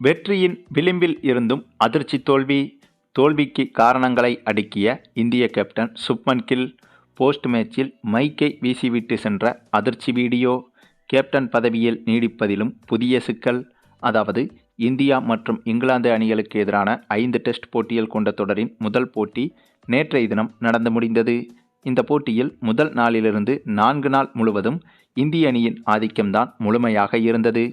வெற்றியின் விளிம்பில் இருந்தும் அதிர்ச்சி தோல்வி தோல்விக்கு காரணங்களை அடுக்கிய இந்திய கேப்டன் சுப்மன் கில் போஸ்ட் மேட்சில் மைக்கை வீசிவிட்டு சென்ற அதிர்ச்சி வீடியோ கேப்டன் பதவியில் நீடிப்பதிலும் புதிய சிக்கல் அதாவது இந்தியா மற்றும் இங்கிலாந்து அணிகளுக்கு எதிரான ஐந்து டெஸ்ட் போட்டியில் கொண்ட தொடரின் முதல் போட்டி நேற்றைய தினம் நடந்து முடிந்தது. இந்த போட்டியில் முதல் நாளிலிருந்து நான்கு நாள் முழுவதும் இந்திய அணியின் ஆதிக்கம்தான் முழுமையாக இருந்தது.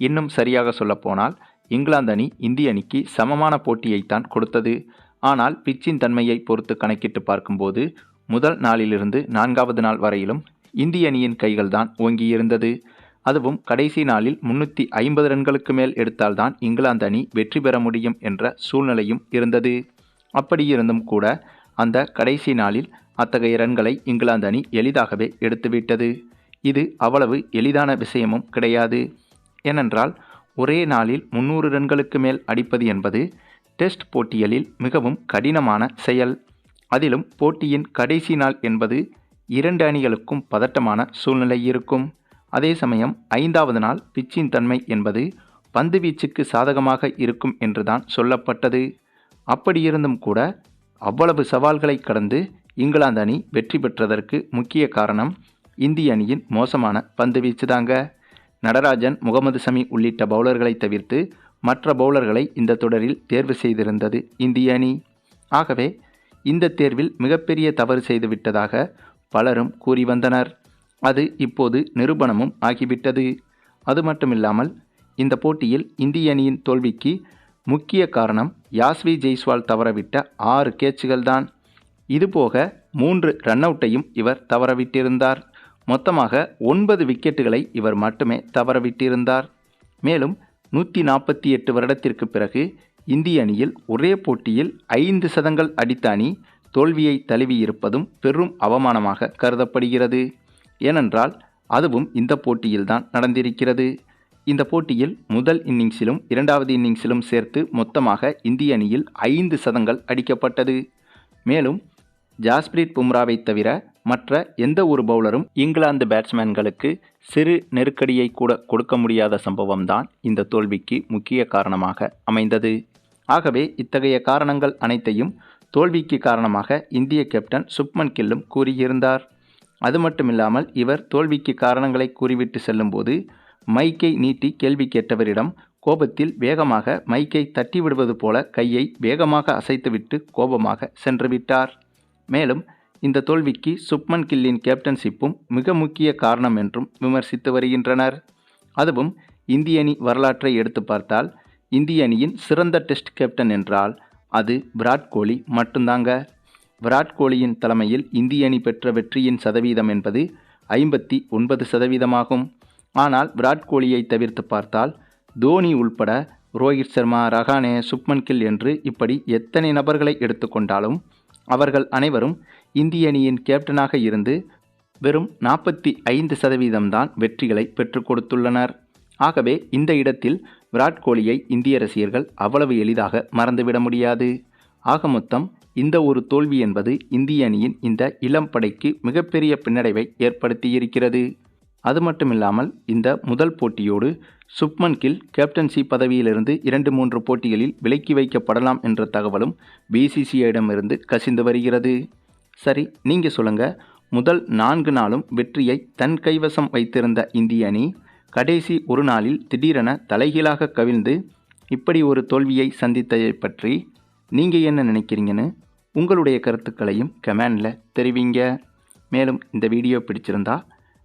இன்னும் சரியாக சொல்லப்போனால் இங்கிலாந்து அணி இந்திய அணிக்கு சமமான போட்டியைத்தான் கொடுத்தது. ஆனால் பிச்சின் தன்மையை பொறுத்து கணக்கிட்டு பார்க்கும்போது முதல் நாளிலிருந்து நான்காவது நாள் வரையிலும் இந்திய அணியின் கைகள்தான் ஓங்கியிருந்தது. அதுவும் கடைசி நாளில் முன்னூற்றி ஐம்பது ரன்களுக்கு மேல் எடுத்தால்தான் இங்கிலாந்து அணி வெற்றி பெற முடியும் என்ற சூழ்நிலையும் இருந்தது. அப்படியிருந்தும் கூட அந்த கடைசி நாளில் அத்தகைய ரன்களை இங்கிலாந்து அணி எளிதாகவே எடுத்துவிட்டது. இது அவ்வளவு எளிதான விஷயமும் கிடையாது. ஏனென்றால் ஒரே நாளில் முன்னூறு ரன்களுக்கு மேல் அடிப்பது என்பது டெஸ்ட் போட்டிகளில் மிகவும் கடினமான செயல். அதிலும் போட்டியின் கடைசி நாள் என்பது இரண்டு அணிகளுக்கும் பதட்டமான சூழ்நிலை இருக்கும். அதே சமயம் ஐந்தாவது நாள் பிச்சின் தன்மை என்பது பந்து வீச்சுக்கு சாதகமாக இருக்கும் என்றுதான் சொல்லப்பட்டது. அப்படியிருந்தும் கூட அவ்வளவு சவால்களை கடந்து இங்கிலாந்து அணி வெற்றி பெற்றதற்கு முக்கிய காரணம் இந்திய அணியின் மோசமான பந்து வீச்சு தாங்க நடராஜன் முகமது சமி உள்ளிட்ட பவுலர்களை தவிர்த்து மற்ற பவுலர்களை இந்த தொடரில் தேர்வு செய்திருந்தது. இந்திய அணி. ஆகவே இந்த தேர்வில் மிகப்பெரிய தவறு செய்துவிட்டதாக பலரும் கூறி வந்தனர். அது இப்போது நிரூபணமும் ஆகிவிட்டது. அது மட்டுமில்லாமல் இந்த போட்டியில் இந்திய அணியின் தோல்விக்கு முக்கிய காரணம் யாஸ்வி ஜெய்ஸ்வால் தவறவிட்ட ஆறு கேட்சுகள் தான் இதுபோக மூன்று ரன் அவுட்டையும் இவர் தவறவிட்டிருந்தார். மொத்தமாக ஒன்பது விக்கெட்டுகளை இவர் மட்டுமே தவறவிட்டிருந்தார். மேலும் நூற்றி நாற்பத்தி எட்டு வருடத்திற்கு பிறகு இந்திய அணியில் ஒரே போட்டியில் ஐந்து சதங்கள் அடித்த அணி தோல்வியை தழுவியிருப்பதும் பெரும் அவமானமாக கருதப்படுகிறது. ஏனென்றால் அதுவும் இந்த போட்டியில்தான் நடந்திருக்கிறது. இந்த போட்டியில் முதல் இன்னிங்ஸிலும் இரண்டாவது இன்னிங்ஸிலும் சேர்த்து மொத்தமாக இந்திய அணியில் ஐந்து சதங்கள் அடிக்கப்பட்டது. மேலும் ஜாஸ்பிரீத் பும்ராவை தவிர மற்ற எந்த ஒரு பவுலரும் இங்கிலாந்து பேட்ஸ்மேன்களுக்கு சிறு நெருக்கடியை கூட கொடுக்க முடியாத சம்பவம்தான் இந்த தோல்விக்கு முக்கிய காரணமாக அமைந்தது. ஆகவே இத்தகைய காரணங்கள் அனைத்தையும் தோல்விக்கு காரணமாக இந்திய கேப்டன் சுப்மன் கில்லும் கூறியிருந்தார். அது மட்டுமில்லாமல் இவர் தோல்விக்கு காரணங்களை கூறிவிட்டு செல்லும்போது மைக்கை நீட்டி கேள்வி கேட்டவரிடம் கோபத்தில் வேகமாக மைக்கை தட்டிவிடுவது போல கையை வேகமாக அசைத்துவிட்டு கோபமாக சென்றுவிட்டார் மேலும் இந்த தோல்விக்கு சுப்மன் கில்லின் கேப்டன்ஷிப்பும் மிக முக்கிய காரணம் என்றும் விமர்சித்து வருகின்றனர். அதுவும் இந்திய அணி வரலாற்றை எடுத்து பார்த்தால் இந்திய அணியின் சிறந்த டெஸ்ட் கேப்டன் என்றால் அது விராட் கோலி மட்டும்தாங்க. விராட் கோலியின் தலைமையில் இந்திய அணி பெற்ற வெற்றியின் சதவீதம் என்பது ஐம்பத்தி ஒன்பது சதவீதமாகும். ஆனால் விராட் கோலியை தவிர்த்து பார்த்தால் தோனி உள்பட ரோஹித் சர்மா ரஹானே சுப்மன் கில் என்று இப்படி எத்தனை நபர்களை எடுத்துக்கொண்டாலும் அவர்கள் அனைவரும் இந்திய அணியின் கேப்டனாக இருந்து வெறும் நாற்பத்தி ஐந்து சதவீதம்தான் வெற்றிகளை பெற்றுக் கொடுத்துள்ளனர். ஆகவே இந்த இடத்தில் விராட் கோலியை இந்திய ரசிகர்கள் அவ்வளவு எளிதாக மறந்துவிட முடியாது. ஆக மொத்தம் இந்த ஒரு தோல்வி என்பது இந்திய அணியின் இந்த இளம் படைக்கு மிகப்பெரிய பின்னடைவை ஏற்படுத்தியிருக்கிறது. அது மட்டும் இல்லாமல் இந்த முதல் போட்டியோடு சுப்மன் கில் கேப்டன்சி பதவியிலிருந்து இரண்டு மூன்று போட்டிகளில் விலக்கி வைக்கப்படலாம் என்ற தகவலும் பிசிசிஐடமிருந்து கசிந்து வருகிறது. சரி நீங்கள் சொல்லுங்கள் முதல் நான்கு நாளும் வெற்றியை தன் கைவசம் வைத்திருந்த இந்திய அணி கடைசி ஒரு நாளில் திடீரென தலைகீழாக கவிழ்ந்து இப்படி ஒரு தோல்வியை சந்தித்ததை பற்றி நீங்கள் என்ன நினைக்கிறீங்கன்னு உங்களுடைய கருத்துக்களையும் கமெண்டில் தெரிவிங்க. மேலும் இந்த வீடியோ பிடிச்சிருந்தா